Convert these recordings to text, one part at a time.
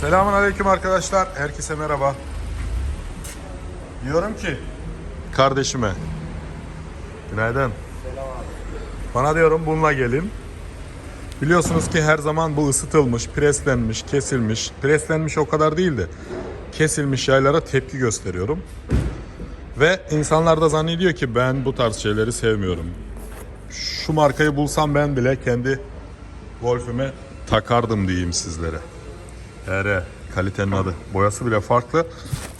Selamun aleyküm arkadaşlar. Herkese merhaba. Diyorum ki kardeşime günaydın. Bana diyorum bununla gelin. Biliyorsunuz ki her zaman bu ısıtılmış, preslenmiş, kesilmiş. Preslenmiş o kadar değil de kesilmiş yaylara tepki gösteriyorum. Ve insanlar da zannediyor ki ben bu tarz şeyleri sevmiyorum. Şu markayı bulsam ben bile kendi Golf'üme takardım diyeyim sizlere. HR kalitenin adı. Boyası bile farklı.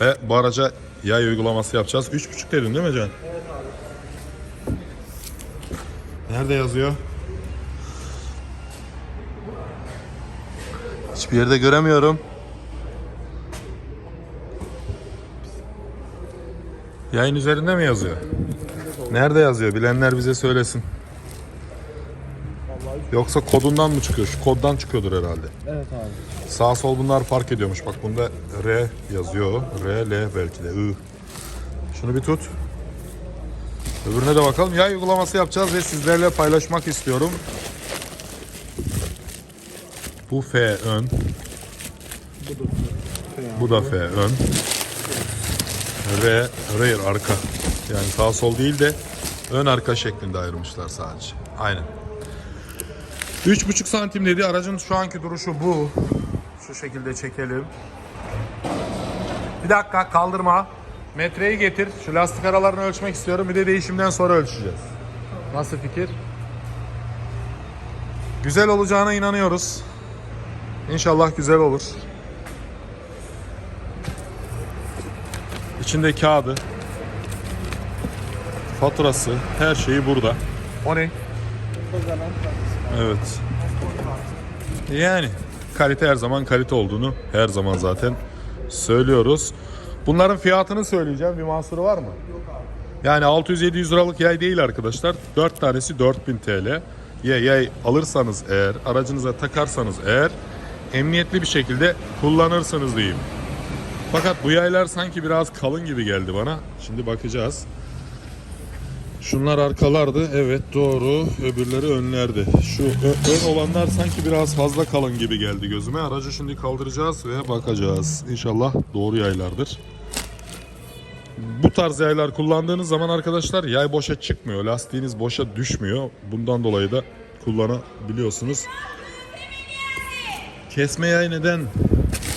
Ve bu araca yay uygulaması yapacağız. 3.5 dedin değil mi Can? Evet abi. Nerede yazıyor? Hiçbir yerde göremiyorum. Yayın üzerinde mi yazıyor? Nerede yazıyor? Bilenler bize söylesin. Yoksa kodundan mı çıkıyor? Şu koddan çıkıyordur herhalde. Evet abi. Sağ sol bunlar fark ediyormuş. Bak bunda R yazıyor. R, L belki de I. Şunu bir tut. Öbürüne de bakalım. Yay uygulaması yapacağız ve sizlerle paylaşmak istiyorum. Bu F ön. Bu da F ön. R, rear arka. Yani sağ sol değil de ön arka şeklinde ayırmışlar sadece. Aynen. 3,5 santim dedi. Aracın şu anki duruşu bu. Şu şekilde çekelim. Bir dakika kaldırma. Metreyi getir. Şu lastik aralarını ölçmek istiyorum. Bir de değişimden sonra ölçeceğiz. Nasıl fikir? Güzel olacağına inanıyoruz. İnşallah güzel olur. İçinde kağıdı, faturası, her şeyi burada. O ne? Evet. Yani kalite her zaman kalite olduğunu her zaman zaten söylüyoruz. Bunların fiyatını söyleyeceğim. Bir mahsuru var mı? Yani 600-700 liralık yay değil arkadaşlar. 4 tanesi 4000 TL. Yay, yay alırsanız eğer, aracınıza takarsanız eğer emniyetli bir şekilde kullanırsınız diyeyim. Fakat bu yaylar sanki biraz kalın gibi geldi bana. Şimdi bakacağız. Şunlar arkalardı. Evet doğru. Öbürleri önlerdi. Şu ön olanlar sanki biraz fazla kalın gibi geldi gözüme. Aracı şimdi kaldıracağız ve bakacağız. İnşallah doğru yaylardır. Bu tarz yaylar kullandığınız zaman arkadaşlar yay boşa çıkmıyor. Lastiğiniz boşa düşmüyor. Bundan dolayı da kullanabiliyorsunuz. Kesme yay neden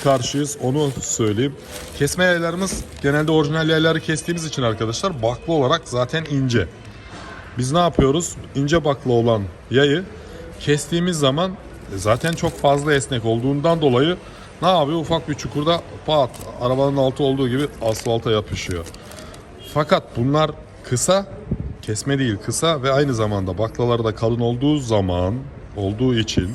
karşıyız onu söyleyeyim. Kesme yaylarımız genelde orijinal yayları kestiğimiz için arkadaşlar baklı olarak zaten ince. Biz ne yapıyoruz? İnce baklı olan yayı kestiğimiz zaman zaten çok fazla esnek olduğundan dolayı ne yapıyor? Ufak bir çukurda pat arabanın altı olduğu gibi asfalta yapışıyor. Fakat bunlar kısa, kesme değil kısa ve aynı zamanda baklaları da kalın olduğu zaman olduğu için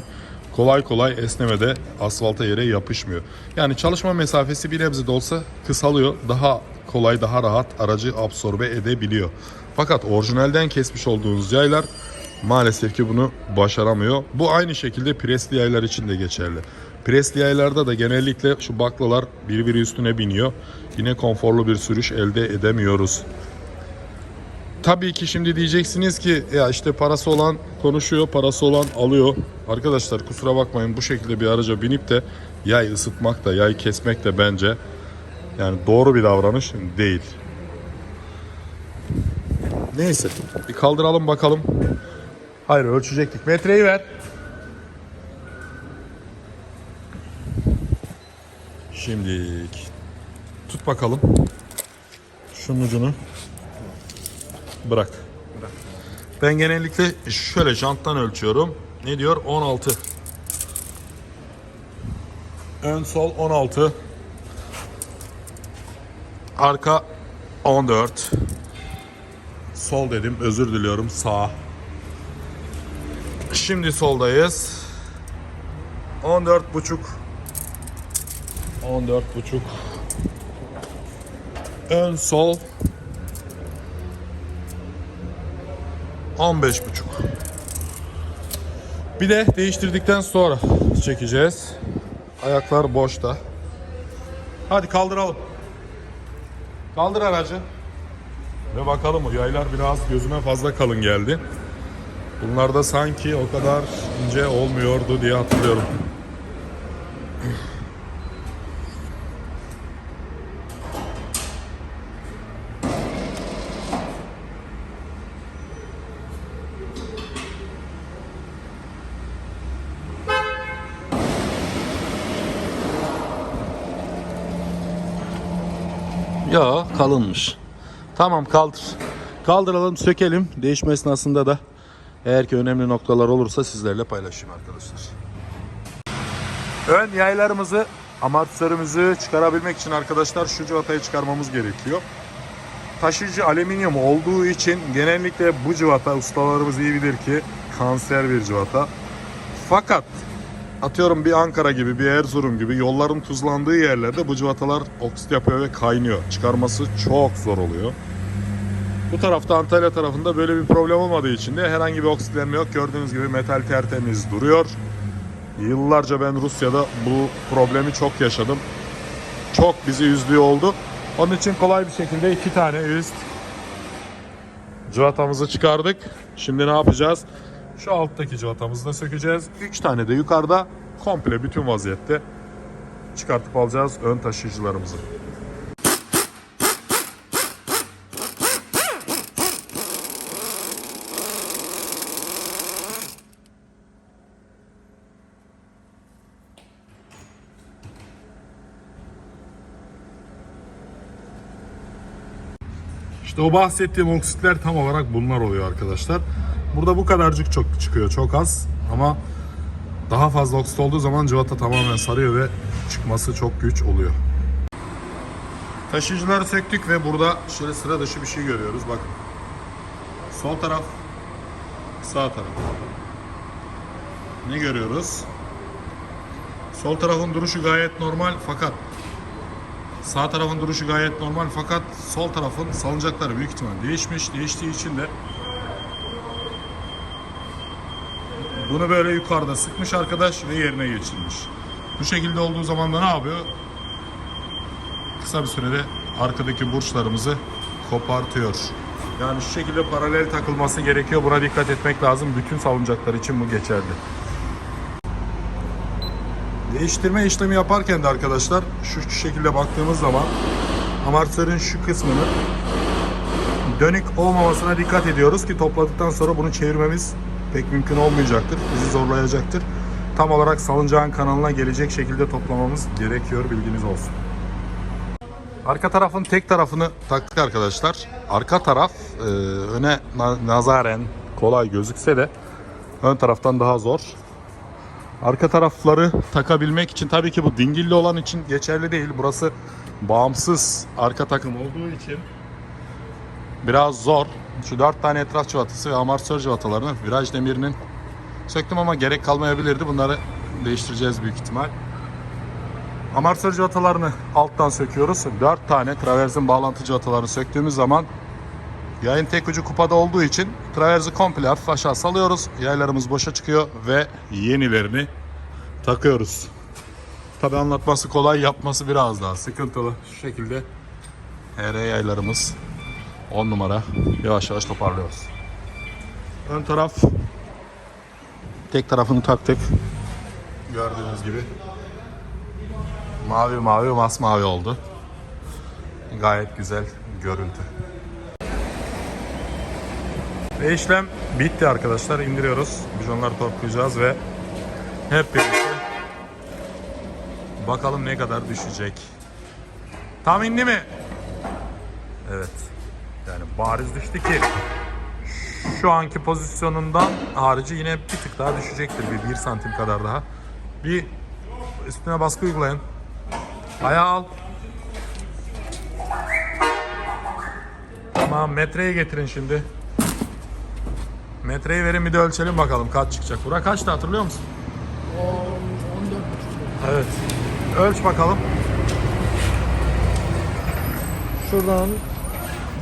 kolay kolay esnemede asfalta yere yapışmıyor. Yani çalışma mesafesi bir nebze de olsa kısalıyor. Daha kolay, daha rahat aracı absorbe edebiliyor. Fakat orijinalden kesmiş olduğunuz yaylar maalesef ki bunu başaramıyor. Bu aynı şekilde presli yaylar için de geçerli. Presli yaylarda da genellikle şu baklalar birbiri üstüne biniyor. Yine konforlu bir sürüş elde edemiyoruz. Tabii ki şimdi diyeceksiniz ki ya işte parası olan konuşuyor, parası olan alıyor. Arkadaşlar kusura bakmayın bu şekilde bir araca binip de yay ısıtmak da, yay kesmek de bence yani doğru bir davranış değil. Neyse bir kaldıralım bakalım. Hayır ölçecektik. Metreyi ver. Şimdi tut bakalım. Şunun ucunu. Bırak. Ben genellikle şöyle janttan ölçüyorum. Ne diyor? 16. Ön sol 16. Arka 14. Sol dedim. Özür diliyorum. Sağ. Şimdi soldayız. 14 buçuk. 14 buçuk. Ön sol 15 buçuk. Bir de değiştirdikten sonra çekeceğiz. Ayaklar boşta. Hadi kaldıralım. Kaldır aracı. Ve bakalım yaylar biraz gözüme fazla kalın geldi. Bunlarda sanki o kadar ince olmuyordu diye hatırlıyorum. Yo kalınmış. Tamam kaldır. Kaldıralım sökelim. Değişme esnasında da eğer ki önemli noktalar olursa sizlerle paylaşayım arkadaşlar. Ön yaylarımızı amortisörümüzü çıkarabilmek için arkadaşlar şu civatayı çıkarmamız gerekiyor. Taşıyıcı alüminyum olduğu için genellikle bu civata ustalarımız iyi bilir ki kanser bir civata. Fakat atıyorum bir Ankara gibi bir Erzurum gibi yolların tuzlandığı yerlerde bu civatalar oksit yapıyor ve kaynıyor. Çıkarması çok zor oluyor. Bu tarafta Antalya tarafında böyle bir problem olmadığı için de herhangi bir oksitlenme yok. Gördüğünüz gibi metal tertemiz duruyor. Yıllarca ben Rusya'da bu problemi çok yaşadım. Çok bizi üzdüğü oldu. Onun için kolay bir şekilde iki tane üst cıvatamızı çıkardık. Şimdi ne yapacağız? Şu alttaki cıvatamızı da sökeceğiz. Üç tane de yukarıda komple bütün vaziyette çıkartıp alacağız ön taşıyıcılarımızı. İşte o bahsettiğim oksitler tam olarak bunlar oluyor arkadaşlar. Burada bu kadarcık çok çıkıyor, çok az ama daha fazla oksit olduğu zaman cıvata tamamen sarıyor ve çıkması çok güç oluyor. Taşıyıcıları söktük ve burada şöyle sıra dışı bir şey görüyoruz. Bakın. Sol taraf, sağ taraf. Ne görüyoruz? Sol tarafın duruşu gayet normal fakat Sağ tarafın duruşu gayet normal fakat sol tarafın salıncakları büyük ihtimal değişmiş. Değiştiği için de bunu böyle yukarıda sıkmış arkadaş ve yerine geçirmiş. Bu şekilde olduğu zaman da ne yapıyor? Kısa bir sürede arkadaki burçlarımızı kopartıyor. Yani şu şekilde paralel takılması gerekiyor. Buna dikkat etmek lazım. Bütün salıncaklar için bu geçerli. Değiştirme işlemi yaparken de arkadaşlar şu şekilde baktığımız zaman amortisörün şu kısmının dönük olmamasına dikkat ediyoruz ki topladıktan sonra bunu çevirmemiz pek mümkün olmayacaktır. Bizi zorlayacaktır. Tam olarak salıncağın kanalına gelecek şekilde toplamamız gerekiyor bilginiz olsun. Arka tarafın tek tarafını taktık arkadaşlar. Arka taraf e, öne na- nazaren kolay gözükse de ön taraftan daha zor. Arka tarafları takabilmek için tabii ki bu dingilli olan için geçerli değil. Burası bağımsız arka takım olduğu için biraz zor. Şu dört tane etraf cıvatası ve amortisör cıvatalarını viraj demirinin söktüm ama gerek kalmayabilirdi. Bunları değiştireceğiz büyük ihtimal. Amortisör cıvatalarını alttan söküyoruz. Dört tane traversin bağlantı cıvatalarını söktüğümüz zaman Yayın tek ucu kupada olduğu için traverzi komple hafif aşağı salıyoruz. Yaylarımız boşa çıkıyor ve yenilerini takıyoruz. Tabi anlatması kolay, yapması biraz daha sıkıntılı. Şu şekilde HR yaylarımız 10 numara yavaş yavaş toparlıyoruz. Ön taraf tek tarafını taktık. Gördüğünüz gibi mavi mavi masmavi oldu. Gayet güzel görüntü. Ve işlem bitti arkadaşlar. İndiriyoruz. Bijonları torklayacağız ve hep birlikte bakalım ne kadar düşecek. Tam indi mi? Evet. Yani bariz düştü ki şu anki pozisyonundan harici yine bir tık daha düşecektir. Bir, bir santim kadar daha. Bir üstüne baskı uygulayın. Ayağı al. Tamam metreye getirin şimdi. Metreyi verin bir de ölçelim bakalım kaç çıkacak. Bura kaçtı hatırlıyor musun? 14,5 Evet. Ölç bakalım. Şuradan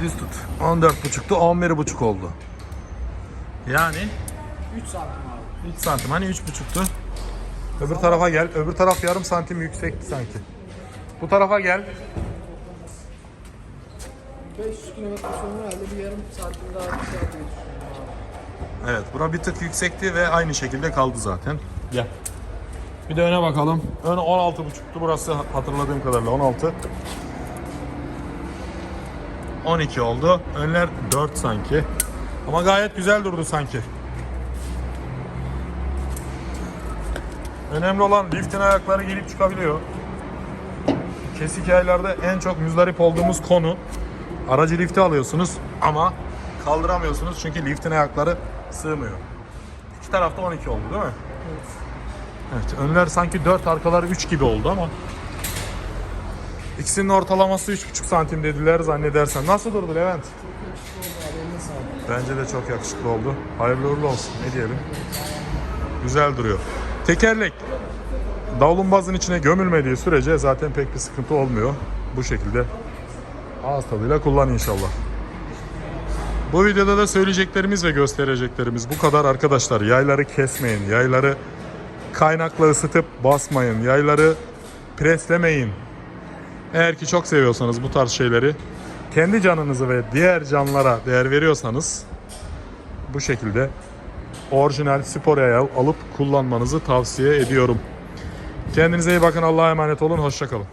Düz tut. 14.5'tu 11.5 oldu. Yani 3 santim abi. 3 santim hani 3.5'tu. Öbür tarafa gel. Öbür taraf yarım santim yüksekti sanki. Bu tarafa gel. 500 kilometre sonra herhalde bir yarım santim daha bir şey. Evet bura bir tık yüksekti ve aynı şekilde kaldı zaten. Gel. Bir de öne bakalım. Ön 16.5'tu burası hatırladığım kadarıyla 16. 12 oldu. Önler 4 sanki. Ama gayet güzel durdu sanki. Önemli olan liftin ayakları gelip çıkabiliyor. Kesik yaylarda en çok müzdarip olduğumuz konu aracı lifte alıyorsunuz ama kaldıramıyorsunuz çünkü liftin ayakları sığmıyor. İki tarafta 12 oldu değil mi? Evet. Evet, önler sanki 4, arkalar 3 gibi oldu ama ikisinin ortalaması 3,5 santim dediler zannedersem. Nasıl durdu Levent? Bence de çok yakışıklı oldu. Hayırlı uğurlu olsun. Ne diyelim? Güzel duruyor. Tekerlek. Davlumbazın içine gömülmediği sürece zaten pek bir sıkıntı olmuyor. Bu şekilde ağız tadıyla kullan inşallah. Bu videoda da söyleyeceklerimiz ve göstereceklerimiz bu kadar arkadaşlar. Yayları kesmeyin, yayları kaynakla ısıtıp basmayın, yayları preslemeyin. Eğer ki çok seviyorsanız bu tarz şeyleri kendi canınızı ve diğer canlara değer veriyorsanız bu şekilde orijinal spor yay alıp kullanmanızı tavsiye ediyorum. Kendinize iyi bakın. Allah'a emanet olun. Hoşçakalın.